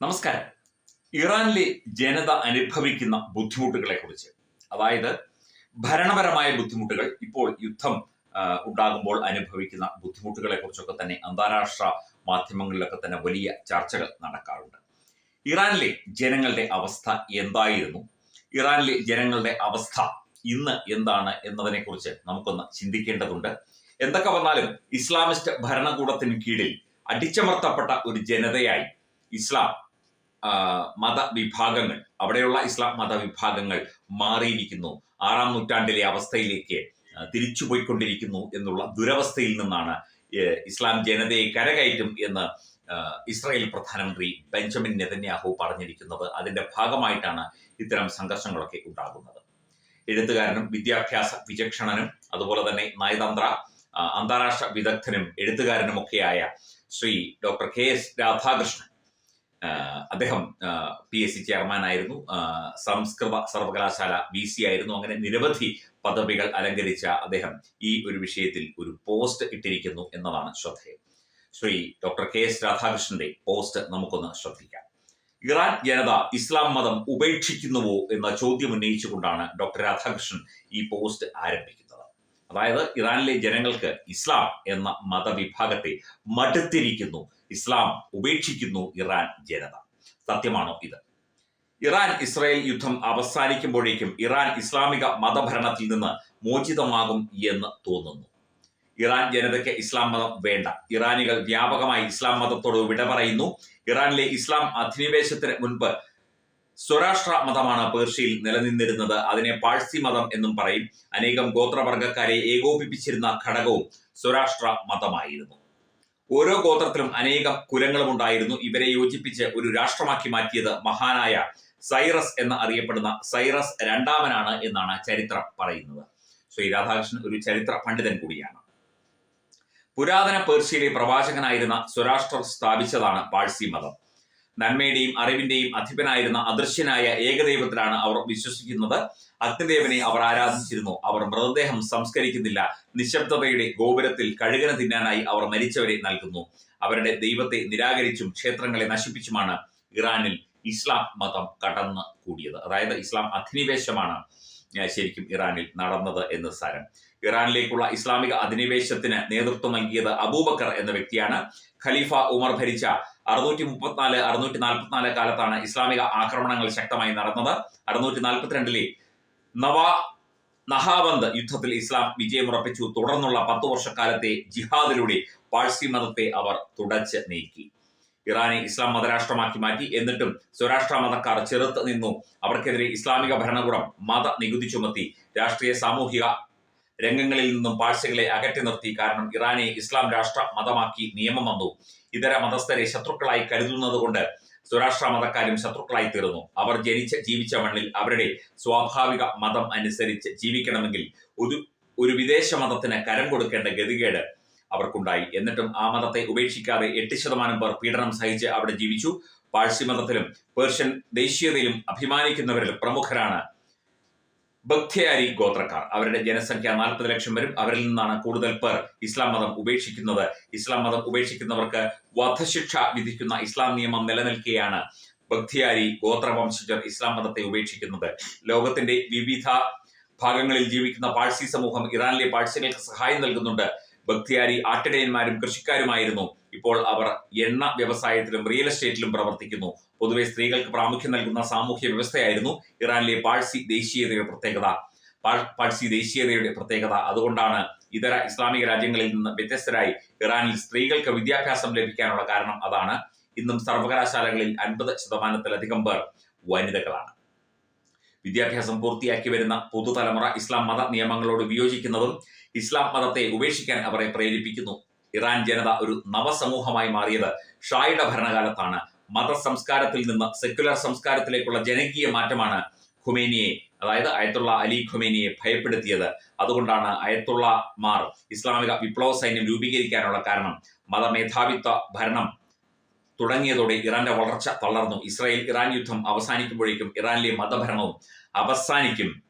നമസ്കാരം. ഇറാനിലെ ജനത അനുഭവിക്കുന്ന ബുദ്ധിമുട്ടുകളെ കുറിച്ച് അതായത് ഭരണപരമായ ബുദ്ധിമുട്ടുകൾ ഇപ്പോൾ യുദ്ധം ഉണ്ടാകുമ്പോൾ അനുഭവിക്കുന്ന ബുദ്ധിമുട്ടുകളെ കുറിച്ചൊക്കെ തന്നെ അന്താരാഷ്ട്ര മാധ്യമങ്ങളിലൊക്കെ തന്നെ വലിയ ചർച്ചകൾ നടക്കാറുണ്ട്. ഇറാനിലെ ജനങ്ങളുടെ അവസ്ഥ എന്തായിരുന്നു? ഇറാനിലെ ജനങ്ങളുടെ അവസ്ഥ ഇന്ന് എന്താണ് എന്നതിനെ കുറിച്ച് നമുക്കൊന്ന് ചിന്തിക്കേണ്ടതുണ്ട്. എന്തൊക്കെ വന്നാലും ഇസ്ലാമിസ്റ്റ് ഭരണകൂടത്തിന് കീഴിൽ അടിച്ചമർത്തപ്പെട്ട ഒരു ജനതയായി ഇസ്ലാം മതവിഭാഗങ്ങൾ അവിടെയുള്ള ഇസ്ലാം മതവിഭാഗങ്ങൾ മാറിയിരിക്കുന്നു. ആറാം നൂറ്റാണ്ടിലെ അവസ്ഥയിലേക്ക് തിരിച്ചുപോയിക്കൊണ്ടിരിക്കുന്നു എന്നുള്ള ദുരവസ്ഥയിൽ നിന്നാണ് ഇസ്ലാം ജനതയെ കരകയറ്റും എന്ന് ഇസ്രായേൽ പ്രധാനമന്ത്രി ബെഞ്ചമിൻ നെതന്യാഹു പറഞ്ഞിരിക്കുന്നത്. അതിന്റെ ഭാഗമായിട്ടാണ് ഇത്തരം സംഘർഷങ്ങളൊക്കെ ഉണ്ടാകുന്നത്. എഴുത്തുകാരനും വിദ്യാഭ്യാസ വിചക്ഷണനും അതുപോലെ തന്നെ നയതന്ത്ര അന്താരാഷ്ട്ര വിദഗ്ധനും എഴുത്തുകാരനുമൊക്കെയായ Shri doctor K S Radhakrishnan അദ്ദേഹം പി എസ് സി ചെയർമാൻ ആയിരുന്നു. സംസ്കൃത സർവകലാശാല വി സി ആയിരുന്നു. അങ്ങനെ നിരവധി പദവികൾ അലങ്കരിച്ച അദ്ദേഹം ഈ ഒരു വിഷയത്തിൽ ഒരു പോസ്റ്റ് ഇട്ടിരിക്കുന്നു എന്നതാണ് ശ്രദ്ധേയം. ശ്രീ ഡോക്ടർ കെ എസ് രാധാകൃഷ്ണന്റെ പോസ്റ്റ് നമുക്കൊന്ന് ശ്രദ്ധിക്കാം. ഇറാൻ ജനത ഇസ്ലാം മതം ഉപേക്ഷിക്കുന്നുവോ എന്ന ചോദ്യം ഉന്നയിച്ചുകൊണ്ടാണ് ഡോക്ടർ രാധാകൃഷ്ണൻ ഈ പോസ്റ്റ് ആരംഭിക്കുന്നത്. അതായത് ഇറാനിലെ ജനങ്ങൾക്ക് ഇസ്ലാം എന്ന മതവിഭാഗത്തെ മടുത്തിരിക്കുന്നു. ഇസ്ലാം ഉപേക്ഷിക്കുന്നു ഇറാൻ ജനത. സത്യമാണോ ഇത്? ഇറാൻ ഇസ്രായേൽ യുദ്ധം അവസാനിക്കുമ്പോഴേക്കും ഇറാൻ ഇസ്ലാമിക മതഭരണത്തിൽ നിന്ന് മോചിതമാകും എന്ന് തോന്നുന്നു. ഇറാൻ ജനതയ്ക്ക് ഇസ്ലാം മതം വേണ്ട. ഇറാനികൾ വ്യാപകമായി ഇസ്ലാം മതത്തോട് വിട പറയുന്നു ഇറാനിലെ ഇസ്ലാം അധിനിവേശത്തിന് മുൻപ് സ്വരാഷ്ട്ര മതമാണ് പേർഷ്യയിൽ നിലനിന്നിരുന്നത്. അതിനെ പാഴ്സി മതം എന്നും പറയും. അനേകം ഗോത്രവർഗക്കാരെ ഏകോപിപ്പിച്ചിരുന്ന ഘടകവും സ്വരാഷ്ട്ര മതമായിരുന്നു. ഓരോ ഗോത്രത്തിലും അനേകം കുലങ്ങളും ഉണ്ടായിരുന്നു. ഇവരെ യോജിപ്പിച്ച് ഒരു രാഷ്ട്രമാക്കി മാറ്റിയത് മഹാനായ സൈറസ് എന്ന് അറിയപ്പെടുന്ന സൈറസ് രണ്ടാമനാണ് എന്നാണ് ചരിത്രം പറയുന്നത്. ശ്രീ രാധാകൃഷ്ണൻ ഒരു ചരിത്ര പണ്ഡിതൻ കൂടിയാണ്. പുരാതന പേർഷ്യയിലെ പ്രവാചകനായിരുന്ന സ്വരാഷ്ട്രം സ്ഥാപിച്ചതാണ് പാഴ്സി മതം. നന്മയുടെയും അറിവിന്റെയും അധിപനായിരുന്ന അദൃശ്യനായ ഏകദൈവത്തിലാണ് അവർ വിശ്വസിക്കുന്നത്. അഗ്നിദേവനെ അവർ ആരാധിച്ചിരുന്നു. അവർ മൃതദേഹം സംസ്കരിക്കുന്നില്ല. നിശബ്ദതയുടെ ഗോപുരത്തിൽ കഴുകന തിന്നാനായി അവർ മരിച്ചവരെ നൽകുന്നു. അവരുടെ ദൈവത്തെ നിരാകരിച്ചും ക്ഷേത്രങ്ങളെ നശിപ്പിച്ചുമാണ് ഇറാനിൽ ഇസ്ലാം മതം കടന്നു കൂടിയത് അതായത് ഇസ്ലാം അധിനിവേശമാണ് ശരിക്കും ഇറാനിൽ നടന്നത് എന്ന് സാരം. ഇറാനിലേക്കുള്ള ഇസ്ലാമിക അധിനിവേശത്തിന് നേതൃത്വം നൽകിയത് അബൂബക്കർ എന്ന വ്യക്തിയാണ്. ഖലീഫ ഉമർ ഭരിച്ച അറുന്നൂറ്റി മുപ്പത്തിനാല് അറുന്നൂറ്റി നാൽപ്പത്തിനാല് കാലത്താണ് ഇസ്ലാമിക ആക്രമണങ്ങൾ ശക്തമായി നടന്നത്. അറുന്നൂറ്റി നാൽപ്പത്തിരണ്ടിലെ നവാ നഹാവന്ത് യുദ്ധത്തിൽ ഇസ്ലാം വിജയമുറപ്പിച്ചു. തുടർന്നുള്ള പത്തു വർഷക്കാലത്തെ ജിഹാദിലൂടെ പാഴ്സി മതത്തെ അവർ തുടച്ച് നീക്കി. ഇറാനെ ഇസ്ലാം മതരാഷ്ട്രമാക്കി മാറ്റി. എന്നിട്ടും സ്വരാഷ്ട്ര മതക്കാർ ചെറുത്ത് നിന്നു. അവർക്കെതിരെ ഇസ്ലാമിക ഭരണകൂടം മത നികുതി ചുമത്തി. രാഷ്ട്രീയ സാമൂഹിക രംഗങ്ങളിൽ നിന്നും പാഴ്സികളെ അകറ്റി നിർത്തി കാരണം ഇറാനെ ഇസ്ലാം രാഷ്ട്ര മതമാക്കി നിയമം വന്നു. ഇതര മതസ്ഥരെ ശത്രുക്കളായി കരുതുന്നത് കൊണ്ട് സ്വരാഷ്ട്ര മതക്കാരും ശത്രുക്കളായി തീർന്നു. അവർ ജനിച്ച ജീവിച്ച മണ്ണിൽ അവരുടെ സ്വാഭാവിക മതം അനുസരിച്ച് ജീവിക്കണമെങ്കിൽ ഒരു ഒരു വിദേശ മതത്തിന് കരം കൊടുക്കേണ്ട ഗതികേട് അവർക്കുണ്ടായി. എന്നിട്ടും ആ മതത്തെ ഉപേക്ഷിക്കാതെ എട്ട് ശതമാനം പേർ പീഡനം സഹിച്ച് അവിടെ ജീവിച്ചു. പാഴ്സി മതത്തിലും പേർഷ്യൻ ദേശീയതയിലും അഭിമാനിക്കുന്നവരിൽ പ്രമുഖരാണ് ബക്തിയാരി ഗോത്രക്കാർ. അവരുടെ ജനസംഖ്യ നാൽപ്പത് ലക്ഷം വരും. അവരിൽ നിന്നാണ് കൂടുതൽ പേർ ഇസ്ലാം മതം ഉപേക്ഷിക്കുന്നത്. ഇസ്ലാം മതം ഉപേക്ഷിക്കുന്നവർക്ക് വധശിക്ഷ വിധിക്കുന്ന ഇസ്ലാം നിയമം നിലനിൽക്കുകയാണ് ബക്തിയാരി ഗോത്രവംശജർ ഇസ്ലാം മതത്തെ ഉപേക്ഷിക്കുന്നത്. ലോകത്തിന്റെ വിവിധ ഭാഗങ്ങളിൽ ജീവിക്കുന്ന പാഴ്സി സമൂഹം ഇറാനിലെ പാഴ്സികൾക്ക് സഹായം നൽകുന്നുണ്ട്. ബക്തിയാരി ആട്ടിടയന്മാരും കൃഷിക്കാരുമായിരുന്നു. ഇപ്പോൾ അവർ എണ്ണ വ്യവസായത്തിലും റിയൽ എസ്റ്റേറ്റിലും പ്രവർത്തിക്കുന്നു. പൊതുവെ സ്ത്രീകൾക്ക് പ്രാമുഖ്യം നൽകുന്ന സാമൂഹ്യ വ്യവസ്ഥയായിരുന്നു ഇറാനിലെ പാഴ്സി ദേശീയതയുടെ പ്രത്യേകത. പാഴ്സി ദേശീയതയുടെ പ്രത്യേകത. അതുകൊണ്ടാണ് ഇതര ഇസ്ലാമിക രാജ്യങ്ങളിൽ നിന്ന് വ്യത്യസ്തരായി ഇറാനിൽ സ്ത്രീകൾക്ക് വിദ്യാഭ്യാസം ലഭിക്കാനുള്ള കാരണം അതാണ്. ഇന്നും സർവകലാശാലകളിൽ അൻപത് ശതമാനത്തിലധികം പേർ വനിതകളാണ്. വിദ്യാഭ്യാസം പൂർത്തിയാക്കി വരുന്ന പുതുതലമുറ ഇസ്ലാം മത നിയമങ്ങളോട് വിയോജിക്കുന്നതും ഇസ്ലാം മതത്തെ ഉപേക്ഷിക്കാൻ അവരെ പ്രേരിപ്പിക്കുന്നു. ഇറാൻ ജനത ഒരു നവസമൂഹമായി മാറിയത്. ഷായുടെ ഭരണകാലത്താണ്. മത സംസ്കാരത്തിൽ നിന്ന് സെക്യുലർ സംസ്കാരത്തിലേക്കുള്ള ജനകീയ മാറ്റമാണ് ഖുമേനിയെ അതായത് അയത്തുള്ള അലി ഖുമേനിയെ ഭയപ്പെടുത്തിയത്. അതുകൊണ്ടാണ് അയത്തുള്ള മാർ ഇസ്ലാമിക വിപ്ലവ സൈന്യം രൂപീകരിക്കാനുള്ള കാരണം. മതമേധാവിത്വ ഭരണം തുടങ്ങിയതോടെ ഇറാന്റെ വളർച്ച തളർന്നു. ഇസ്രായേൽ ഇറാൻ യുദ്ധം അവസാനിക്കുമ്പോഴേക്കും ഇറാനിലെ മതഭരണവും അവസാനിക്കും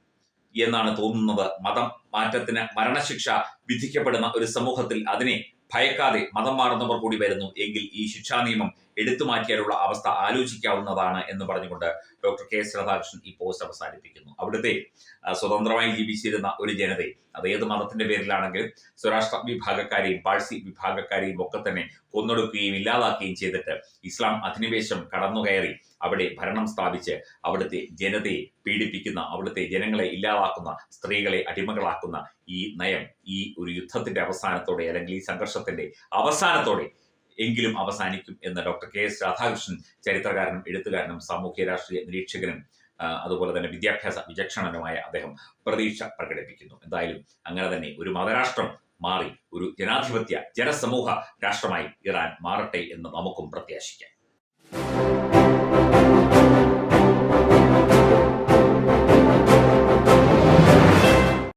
എന്നാണ് തോന്നുന്നത്. മതം മാറ്റത്തിന് മരണശിക്ഷ വിധിക്കപ്പെടുന്ന ഒരു സമൂഹത്തിൽ അതിനെ ഭയക്കാതെ മതം മാറുന്നവർ കൂടി വരുന്നു. എങ്കിൽ ഈ ശിക്ഷാ നിയമം എടുത്തു മാറ്റിയാലുള്ള അവസ്ഥ ആലോചിക്കാവുന്നതാണ് എന്ന് പറഞ്ഞുകൊണ്ട് ഡോക്ടർ കെ എസ് രാധാകൃഷ്ണൻ ഈ പോസ്റ്റ് അവസാനിപ്പിക്കുന്നു. അവിടുത്തെ സ്വതന്ത്രമായി ജീവിച്ചിരുന്ന ഒരു ജനതയെ അത് ഏത് മതത്തിന്റെ പേരിലാണെങ്കിലും സ്വരാഷ്ട്ര വിഭാഗക്കാരെയും പാഴ്സി വിഭാഗക്കാരെയും ഒക്കെ തന്നെ കൊന്നൊടുക്കുകയും ഇല്ലാതാക്കുകയും ചെയ്തിട്ട് ഇസ്ലാം അധിനിവേശം കടന്നുകയറി അവിടെ ഭരണം സ്ഥാപിച്ച് അവിടുത്തെ ജനതയെ പീഡിപ്പിക്കുന്ന അവിടുത്തെ ജനങ്ങളെ ഇല്ലാതാക്കുന്ന സ്ത്രീകളെ അടിമകളാക്കുന്ന ഈ നയം ഈ ഒരു യുദ്ധത്തിന്റെ അവസാനത്തോടെ അല്ലെങ്കിൽ ഈ സംഘർഷത്തിന്റെ അവസാനത്തോടെ എങ്കിലും അവസാനിക്കും എന്ന് ഡോക്ടർ കെ എസ് രാധാകൃഷ്ണൻ ചരിത്രകാരനും എഴുത്തുകാരനും സാമൂഹ്യ രാഷ്ട്രീയ നിരീക്ഷകനും അതുപോലെ തന്നെ വിദ്യാഭ്യാസ വിചക്ഷണനുമായ അദ്ദേഹം പ്രതീക്ഷ പ്രകടിപ്പിക്കുന്നു. എന്തായാലും അങ്ങനെ തന്നെ ഒരു മതരാഷ്ട്രം മാറി ഒരു ജനാധിപത്യ ജനസമൂഹ രാഷ്ട്രമായി ഇറാൻ മാറട്ടെ എന്ന് നമുക്കും പ്രത്യാശിക്കാം.